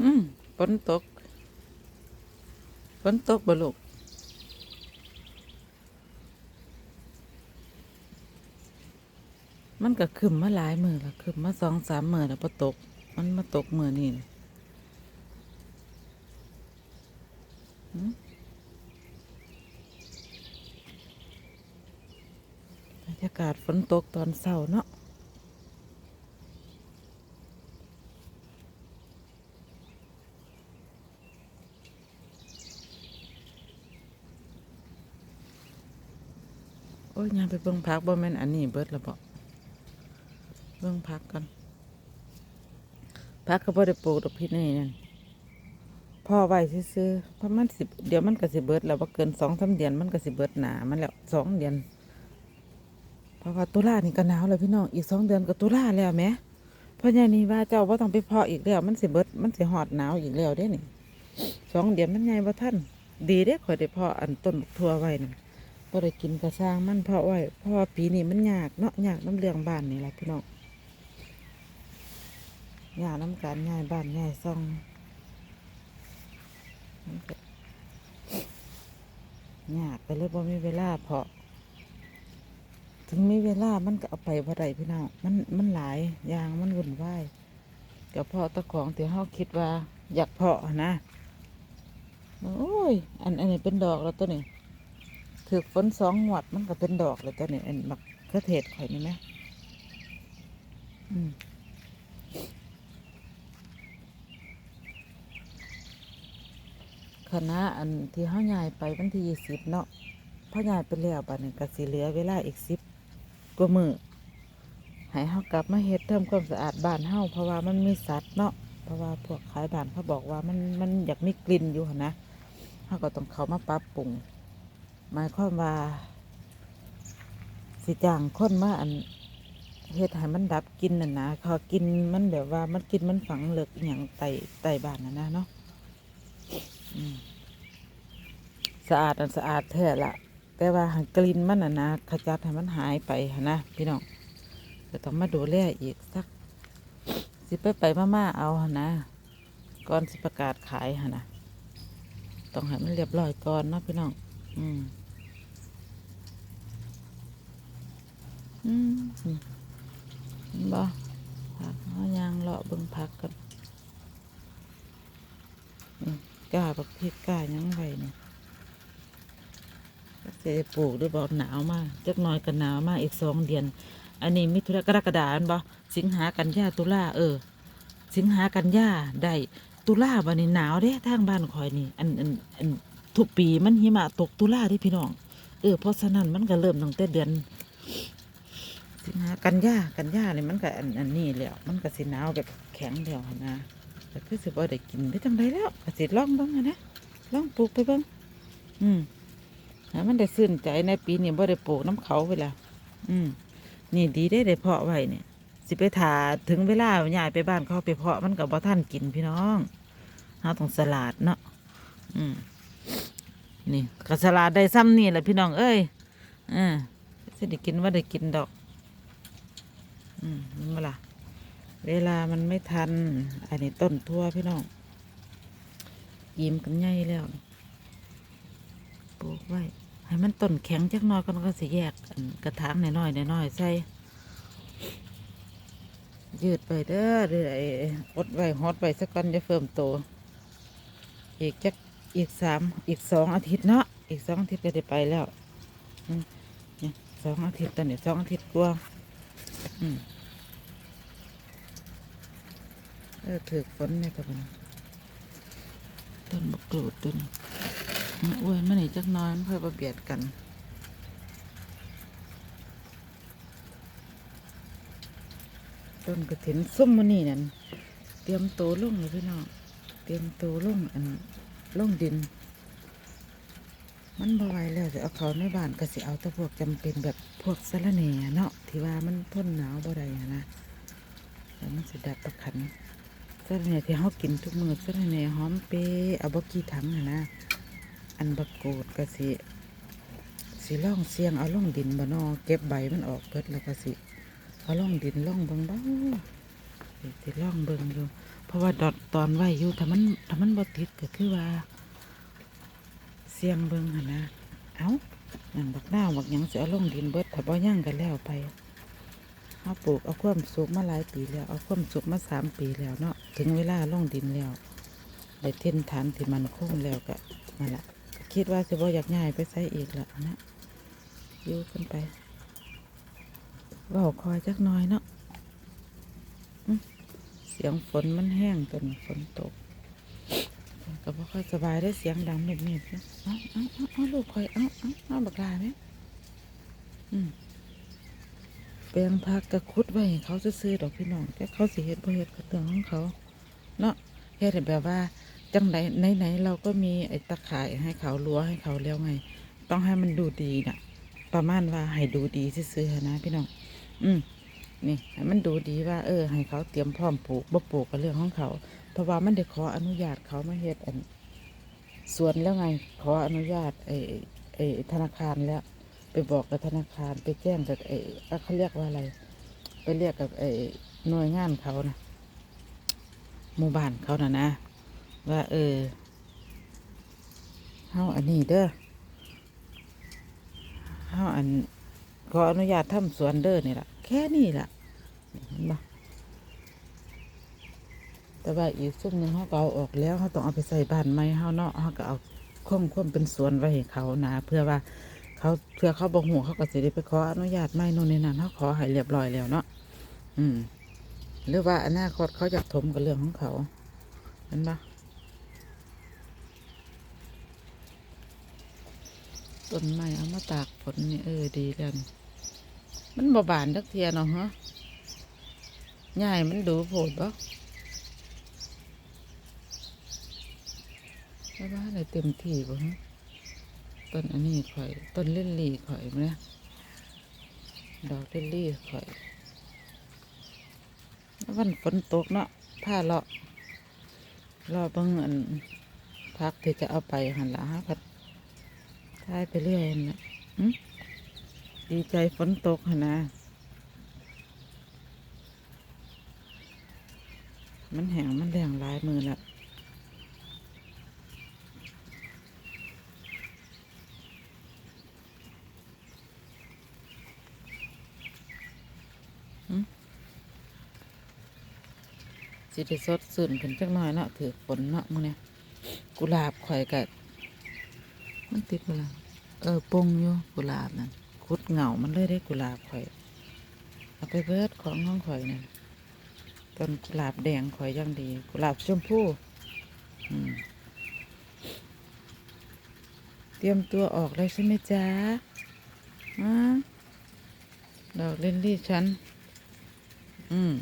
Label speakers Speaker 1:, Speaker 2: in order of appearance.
Speaker 1: อืมฝนตกฝนตกบ่ลูกมันก็ขึ้นมาหลายมือแล้วขึ้นมาสองสามมือแล้วพอตก มันมาตกมือนี่นบรรยากาศฝนตกตอนเช้าเนาะ โอ้ยยางไปเบิ่งพักบ่แม่นอันนี้เบิดและบ่เบิ่งพักกันพักก็บ่ได้ปลูกดอกพี่นี่นั่นพ่อไว้ซื้อๆเพราะมันสิเดี๋ยวมันก็สิเบิดแล้วบ่เกินสองสามเดือนมันก็สิเบิดหนามันแล้วสองเดือนเพราะว่าตุลานี่ก็หนาวแล้วพี่น้องอีกสองเดือนก็ตุลาแล้วแหมเพราะอย่างนี้ว่าเจ้าบ่าต้องไปเพาะอีกแล้วมันสิเบิดมันสิฮอดหนาวอีกแล้วเด้นี่สองเดือนมันใหญ่บ่ทันดีเด้ข่อยได้เพาะอันต้นบักทั่วไว้นั่ นก็ได้กินกระช่างมันเพราะว่าเพราะว่าปีนี้มันยากเนาะยากน้ำเลี้ยงบ้านนี่แหละพี่น้องยากน้ำการง่ายบ้านง่ายซ่องมันก็ยากไปเลยบ่มีเวลาเพาะ ถึงมีเวลามันก็เอาไปบ่ได้พี่น้องมันมันหลายอย่างมันวุ่นวายกับเพาะตะของที่เฮาคิดว่า อยากเพาะนะโอ้ย อันอันนี้เป็นดอกแล้วตัวนี้ ถือฝนสองหวัดมันก็เป็นดอกเลยจ้ะเนี่ยอันมักเครือเทศข่อยนี่ไหมอืมคณะอันที่เฮาย้ายไปวันที่ยี่สิบเนาะพ่อย้ายไปแล้วบัดนี้ก็สิเหลือเวลาอีกสิบกว่ามือให้เฮากลับมาเฮ็ดทำความสะอาดบ้านเฮาเพราะว่ามันมีสัตว์เนาะเพราะว่าพวกขายบ้านเขาบอกว่ามันมันอยากมีกลิ่นอยู่นะเฮาก็ต้องเขามาปรับปรุง หมายความว่า สิจ้างคนมาอันเฮ็ดให้มันดับกินน่ะนะเขากินมันแบบว่ามันกินมันฝังเหลือกอย่างไตไตบ้านน่ะนะเนาะสะอาดอันสะอาดแท้ละแต่ว่าหันกลิ่นมันน่ะนะขจัดให้มันหายไปนะพี่น้องจะต้องมาดูแลอีกสัก สิไปไปมาๆเอาหนะก่อนสิประกาศขายหั้นนะต้องให้มันเรียบร้อยก่อนเนาะพี่น้อง อืมอืมบ่ผักเอายางเลาะเบิ่งผักกันอืมกล้าบักพริกกล้ายังไว้นี่เสปลูกด้วยบ่หนาวมากจักหน่อยก็หนาวมากอีกสองเดือน อันนี้มิถุนากรกฎาคมบ่สิงหากันยาตุลาเออ สิงหากันยาได้ตุลาบันนี้หนาวเด้ทางบ้านข่อยนี่อันอันอัน ทุกปีมันหิมะตกตุลาเด้พี่น้องเออเพราะฉะนั้นมันก็เริ่มตั้งแต่เดือนสิงหากันยากันยาเนี่ยมันก็อันอันนี้แล้วมันก็สิหนาวแบบแข็งแล้วนะแต่คือสิบ่ได้กินได้จังไดแล้วก็สิล่องบิ่งนะล่องปลูกไปบิ่งอืมให้มันได้ซื่นใจในปีนี้บ่ได้ปลูกน้ำเขาไปแล้วอืมนี่ดีได้ได้เพาะไว้เนี่ย สิไปถาถึงเวลาย้ายไปบ้านเขาไปเพาะมันกับบ่ท่านกินพี่น้องเฮาต้องสลัดเนาะอืม นี่ก็สลัดได้ซ้ำนี่แหละพี่น้องเอ้ยอ่าสิได้กินว่าได้กินดอกอืมนี่มาล่ะเวลามันไม่ทัน อันนี้ต้นทั่วพี่น้องยิ้มกันใหญ่แล้วปลูกไว้ให้มันต้นแข็งจักหน้อยก็ก็สิแยกกระถางน้อยๆน้อยๆใส่ยืดไปเด้อเรื่อยอดไว้ฮอดไว้สักก่อนจะเฟิ่มโตอีกจัก อีกสามอีกสองอาทิตย์เนาะอีกสองอาทิตย์ก็ได้ไปแล้วนี่สองอาทิตย์ตอนนี้สองอาทิตย์กว่าเออถือฝนเนี่ยกับมันต้นบกกรูดต้นอ้วนมันนี่จักน้อยมันค่อยมาเบียดกันต้นกระถินส้มมันนี่นั่นเตรียมโตลงเลยพี่น้องเตรียมโตลงอัน ลงดิน มันบ่ไหวแล้วจะเอาเขาในบ้านก็สิเอาแต่พวกจำเป็นแบบพวกสะระแหน่เนาะที่ว่ามันทนหนาวบ่ได้อะนะแล้วมันสิดับตะขันสะระแหน่ที่เฮากินทุกมื้อสะระแหน่หอมเปรย์เอาบ่กี่ถังนะอันบักกูดก็สิสิล่องเสียงเอาล่องดินบ่นอเก็บใบมันออกเบิดแล้วก็สิเอาล่องดินล่องบิงบ้าง สิล่องเบิงอยู่ เพราะว่าดอดตอนไว้อยู่ถ้ามันถ้ามันบ่ติดก็คือว่า เสียงเบิ่งหั่นนะเอ้านั่นบักหน้าบักหยังสิเอาลงดินเบิดถ้าบ่ย่างกันแล้วไปเฮาปลูกเอาความสุขมาหลายปีแล้วเอาความสุขมาสามปีแล้วเนาะถึงเวลาลงดินแล้วได้เท่นฐานที่มันคงแล้วก็นั่นละคิดว่าสิบ่อยากย้ายไปใส่อีกแล้วนะยู่กันไปเว้าคอยจักน่อยเนาะ เสียงฝนมันแห้งจนฝนตกก็บ่ค่อยสบายได้เสียงดังเม็ดๆนะเอาเอาเอาเอาลูกคอยเอาเอาเอาบักลาไหมอืมแปลงพักกระคุดไว้เขาซื้อดอกพี่น้องแต่เขาสิเฮ็ดบ่เฮ็ดก็เรื่องของเขาเนาะเฮ็ดแบบว่า จังไหนไหนๆเราก็มีไอ้ตะข่ายให้เขารั้วให้เขาแล้วไง ต้องให้มันดูดีน่ะ ประมาณว่าให้ดูดีซื่อๆนะพี่น้องอืม นี่ให้มันดูดีว่า เออ ให้เขาเตรียมพร้อมปลูกบ่ปลูกก็เรื่องของเขาเพราะว่ามันได้ขออนุญาตเขามาเฮ็ดอันสวนแล้วไง ขออนุญาตไอ้ไอ้ธนาคารแล้ว ไปบอกกับธนาคารไปแจ้งกับไอ้เขาเรียกว่าอะไร ไปเรียกกับไอ้หน่วยงานเขานะหมู่บ้านเขานะนะ ว่า เออเฮาอันนี้เด้อเฮาอันขออนุญาตทำสวนเด้อนี่ล่ะ แค่นี้ล่ะเห็นปะแต่ว่าอีกซุ่มหนึ่งเขาก็เอาออกแล้วเขาต้องเอาไปใส่บ้านใหม่เขาเนาะเขาก็เอาคว่ำคว่ำเป็นสวนไว้ให้เขานะ เพื่อว่าเขาเพื่อเขาบอกหูเขาก็สิได้ไปขออนุญาตไม่นู่นนี่นั่นเขาขอให้เรียบร้อยแล้วเนาะอืม หรือว่าอนาคตเขาจะถมกับเรื่องของเขาเห็นปะต้นไม้เอามาตากฝนนี่เออดีแล้วนี่ มันบ่บานทักเทียเนาะฮะใหญ่มันดูโผดปะแล้วว่าอะไรเต็มที่บ่ฮะต้นอันนี้ข่อย ต้นเล่นลี่ข่อยมั้ยดอกเล่นลี่ข่อยวันฝนตกเนาะผ้าเลาะรอเบิ่งอันพักที่จะเอาไปหันหละฮะพัดทายไปเรื่อยนั่นนะหึ ดีใจฝนตกนะ มันแหงมันแรงหลายมือละสิได้สดสื่นขึ้นจักหน่อยเนาะถือฝนเนาะมึงเนี่ยกุหลาบข่อยกะมันติดมาเออปงอยู่กุหลาบนั่น คุดเหงามันเลยได้กุหลาบข่อย เอาไปเบิดของห้องข่อยนั่นต้นกุหลาบแดงข่อยยังดี กุหลาบชมพูเตรียมตัวออกเลยใช่ไหมจ๊ะอ่าดอกเล่นลี่ฉัน อืม